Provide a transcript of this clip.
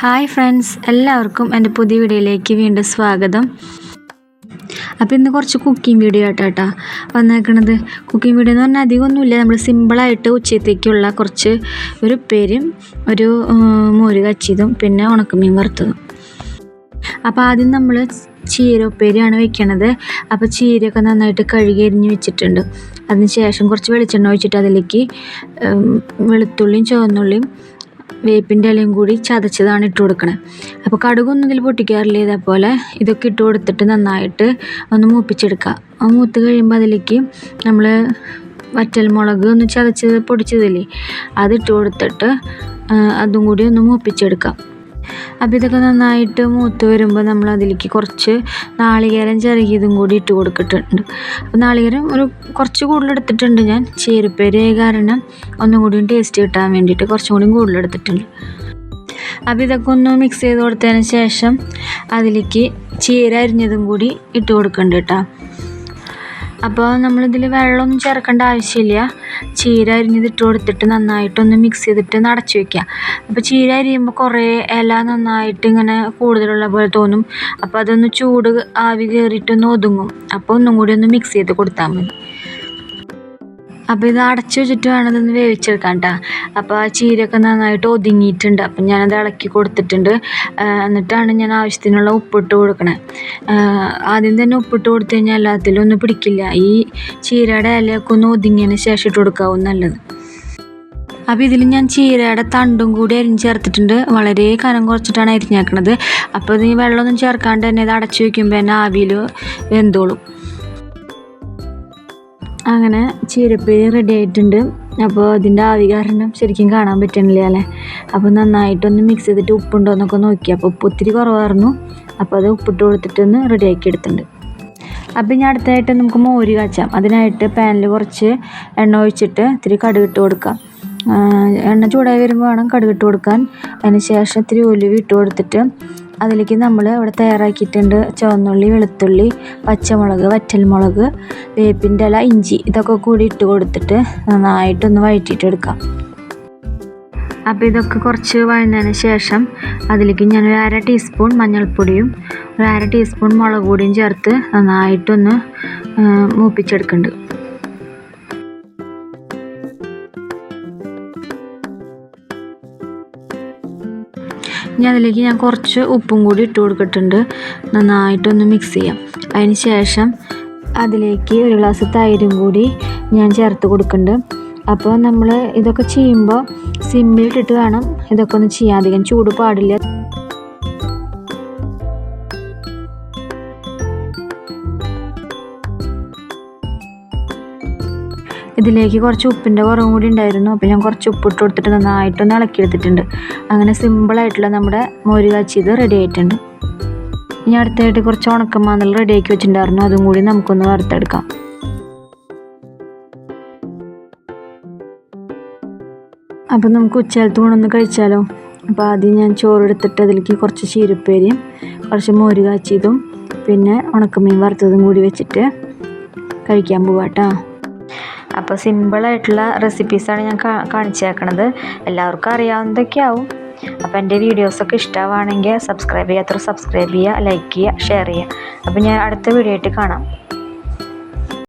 Hi friends എല്ലാവർക്കും എന്റെ പുതിയ വീഡിയോയിലേക്ക് വീണ്ടും സ്വാഗതം. അപ്പോൾ ഇന്ന് കുറച്ച് കുക്കിംഗ് വീഡിയോ ആയിട്ടാ വന്നേക്കണത്. കുക്കിംഗ് വീഡിയോ എന്ന് പറഞ്ഞാൽ അധികമൊന്നുമില്ല. നമ്മൾ സിമ്പിളായിട്ട് ഉച്ചത്തേക്കുള്ള കുറച്ച് ഒരു പേരും ഒരു മോര് കച്ചിയതും പിന്നെ ഉണക്കമീൻ വറുത്തതും. അപ്പോൾ ആദ്യം നമ്മൾ ചീര ഉപ്പേരിയാണ് വെക്കണത്. അപ്പോൾ ചീരയൊക്കെ നന്നായിട്ട് കഴുകി അരിഞ്ഞ് വെച്ചിട്ടുണ്ട്. അതിന് ശേഷം കുറച്ച് വെളിച്ചെണ്ണ ഒഴിച്ചിട്ട് അതിലേക്ക് വെളുത്തുള്ളിയും ചുവന്നുള്ളിയും വേപ്പിന്റെ ഇലയും കൂടി ചതച്ചതാണ് ഇട്ട് കൊടുക്കണേ. അപ്പോൾ കടുകൊന്നും ഇതിൽ പൊട്ടിക്കാറില്ല. ഇതേപോലെ ഇതൊക്കെ ഇട്ട് കൊടുത്തിട്ട് നന്നായിട്ട് ഒന്ന് മൂപ്പിച്ചെടുക്കുക. ആ മൂത്ത് കഴിയുമ്പോൾ അതിലേക്ക് നമ്മൾ വറ്റൽമുളക് ഒന്ന് ചതച്ചത് പൊടിച്ചതില്ലേ അതിട്ട് കൊടുത്തിട്ട് അതും കൂടി ഒന്ന് മൂപ്പിച്ചെടുക്കാം അപ്പോൾ ഇതൊക്കെ നന്നായിട്ട് മൂത്ത് വരുമ്പോൾ നമ്മൾ അതിലേക്ക് കുറച്ച് നാളികേരം ചിറകിയതും കൂടി ഇട്ട് കൊടുത്തിട്ടുണ്ട്. അപ്പോൾ നാളികേരം ഒരു കുറച്ച് കൂടുതൽ എടുത്തിട്ടുണ്ട് ഞാൻ. ചീരപ്പേരി കാരണം ഒന്നും കൂടി ടേസ്റ്റ് കിട്ടാൻ വേണ്ടിയിട്ട് കുറച്ചും കൂടി കൂടുതൽ എടുത്തിട്ടുണ്ട്. അപ്പോൾ ഇതൊക്കെ ഒന്ന് മിക്സ് ചെയ്ത് കൊടുത്തതിന് ശേഷം അതിലേക്ക് ചീര അരിഞ്ഞതും കൂടി ഇട്ട് കൊടുക്കുന്നുണ്ട് കേട്ടോ. അപ്പോൾ നമ്മളിതിൽ വെള്ളമൊന്നും ചേർക്കേണ്ട ആവശ്യമില്ല. ചീര അരിഞ്ഞതിട്ട് കൊടുത്തിട്ട് നന്നായിട്ടൊന്ന് മിക്സ് ചെയ്തിട്ട് നടച്ച് വെക്കുക അപ്പോൾ ചീര അരിയുമ്പോൾ കുറേ ഇല നന്നായിട്ട് ഇങ്ങനെ കൂടുതലുള്ള പോലെ തോന്നും. അപ്പോൾ അതൊന്ന് ചൂട് ആവി കയറിയിട്ടൊന്ന് ഒതുങ്ങും. അപ്പോൾ ഒന്നും കൂടി ഒന്ന് മിക്സ് ചെയ്ത് കൊടുത്താൽ മതി. അപ്പോൾ ഇത് അടച്ച് വെച്ചിട്ട് വേണം ഇതൊന്ന് വേവിച്ചെടുക്കാൻ കേട്ടോ അപ്പോൾ ആ ചീരയൊക്കെ നന്നായിട്ട് ഒതുങ്ങിയിട്ടുണ്ട്. അപ്പം ഞാനത് ഇളക്കി കൊടുത്തിട്ടുണ്ട്. എന്നിട്ടാണ് ഞാൻ ആവശ്യത്തിനുള്ള ഉപ്പിട്ട് കൊടുക്കണേ. ആദ്യം തന്നെ ഉപ്പിട്ട് കൊടുത്തു കഴിഞ്ഞാൽ എല്ലാത്തിലും ഒന്നും പിടിക്കില്ല. ഈ ചീരയുടെ ഇലയൊക്കെ ഒന്ന് ഒതുങ്ങിയതിന് ശേഷം ഇട്ട് കൊടുക്കാവും നല്ലത്. അപ്പോൾ ഇതിൽ ഞാൻ ചീരയുടെ തണ്ടും കൂടി അരിഞ്ഞ് ചേർത്തിട്ടുണ്ട്. വളരെ കനം കുറച്ചിട്ടാണ് അരിഞ്ഞേക്കണത്. അപ്പോൾ ഇത് വെള്ളമൊന്നും ചേർക്കാണ്ട് തന്നെ ഇത് അടച്ചു വയ്ക്കുമ്പോൾ തന്നെ ആവിയിൽ വെന്തോളും. അങ്ങനെ ചീരപ്പേരി റെഡി ആയിട്ടുണ്ട്. അപ്പോൾ അതിന്റെ ആവി കാരണം ശരിക്കും കാണാൻ പറ്റണില്ല അല്ലേ? അപ്പോൾ നന്നായിട്ടൊന്ന് മിക്സ് ചെയ്തിട്ട് ഉപ്പുണ്ടോ എന്നൊക്കെ നോക്കി. അപ്പോൾ ഉപ്പ് ഒത്തിരി കുറവായിരുന്നു. അപ്പോൾ അത് ഉപ്പിട്ട് കൊടുത്തിട്ടൊന്ന് റെഡിയാക്കി എടുത്തിട്ടുണ്ട്. അപ്പോൾ ഇനി അടുത്തായിട്ട് നമുക്ക് മോര് കാച്ചാം. അതിനായിട്ട് പാനിൽ കുറച്ച് എണ്ണ ഒഴിച്ചിട്ട് ഇത്തിരി കടുകിട്ട് കൊടുക്കാം. എണ്ണ ചൂടായി വരുമ്പോൾ വേണം കടുകിട്ട് കൊടുക്കാൻ. അതിന് ശേഷം ഇത്തിരി ഒലിവ് ഇട്ട് കൊടുത്തിട്ട് അതിലേക്ക് നമ്മൾ ഇവിടെ തയ്യാറാക്കിയിട്ടുണ്ട് ചുവന്നുള്ളി വെളുത്തുള്ളി പച്ചമുളക് വറ്റൽമുളക് വേപ്പിന്റെ ഇല ഇഞ്ചി ഇതൊക്കെ കൂടി ഇട്ട് കൊടുത്തിട്ട് നന്നായിട്ടൊന്ന് വഴറ്റിയിട്ടെടുക്കാം അപ്പോൾ ഇതൊക്കെ കുറച്ച് വഴന്നതിന് ശേഷം അതിലേക്ക് ഞാൻ ഒരു അര ടീസ്പൂൺ മഞ്ഞൾപ്പൊടിയും ഒരു അര ടീസ്പൂൺ മുളക് പൊടിയും ചേർത്ത് നന്നായിട്ടൊന്ന് മൂപ്പിച്ചെടുക്കുന്നുണ്ട്. ഇനി അതിലേക്ക് ഞാൻ കുറച്ച് ഉപ്പും കൂടി ഇട്ട് കൊടുത്തിട്ടുണ്ട്. നന്നായിട്ടൊന്ന് മിക്സ് ചെയ്യാം. അതിന് ശേഷം അതിലേക്ക് ഒരു ഗ്ലാസ് തൈരും കൂടി ഞാൻ ചേർത്ത് കൊടുക്കുന്നുണ്ട്. അപ്പോൾ നമ്മൾ ഇതൊക്കെ ചെയ്യുമ്പോൾ സിമ്മിലിട്ടിട്ട് വേണം. ഇതൊക്കെ ഒന്ന് ചെയ്യാൻ അധികം ചൂട് പാടില്ല. ഇതിലേക്ക് കുറച്ച് ഉപ്പിന്റെ കുറവും കൂടി ഉണ്ടായിരുന്നു. അപ്പോൾ ഞാൻ കുറച്ച് ഉപ്പിട്ട് കൊടുത്തിട്ട് നന്നായിട്ടൊന്ന് ഇളക്കിയെടുത്തിട്ടുണ്ട്. അങ്ങനെ സിമ്പിളായിട്ടുള്ള നമ്മുടെ മോര് കാച്ചിയത് റെഡി ആയിട്ടുണ്ട്. ഇനി അടുത്തായിട്ട് കുറച്ച് ഉണക്കമാന്തൽ റെഡിയാക്കി വെച്ചിട്ടുണ്ടായിരുന്നു. അതും കൂടി നമുക്കൊന്ന് വറുത്തെടുക്കാം. അപ്പം നമുക്ക് ഉച്ചകാലത്ത് കൊണ്ടൊന്ന് കഴിച്ചാലോ? അപ്പോൾ ആദ്യം ഞാൻ ചോറെടുത്തിട്ട് അതിലേക്ക് കുറച്ച് ചീരപ്പേരിയും കുറച്ച് മോര് കാച്ചിയതും പിന്നെ ഉണക്കമീൻ വറുത്തതും കൂടി വെച്ചിട്ട് കഴിക്കാൻ പോവാട്ടോ. അപ്പോൾ സിമ്പിളായിട്ടുള്ള റെസിപ്പീസാണ് ഞാൻ കാണിച്ചേക്കണത്. എല്ലാവർക്കും അറിയാവുന്നതൊക്കെ ആവും അപ്പോൾ എന്റെ വീഡിയോസൊക്കെ ഇഷ്ടമാണെങ്കിൽ സബ്സ്ക്രൈബ് ചെയ്യാത്തവർ സബ്സ്ക്രൈബ് ചെയ്യുക ലൈക്ക് ചെയ്യുക ഷെയർ ചെയ്യുക. അപ്പോൾ ഞാൻ അടുത്ത വീഡിയോ ആയിട്ട് കാണാം.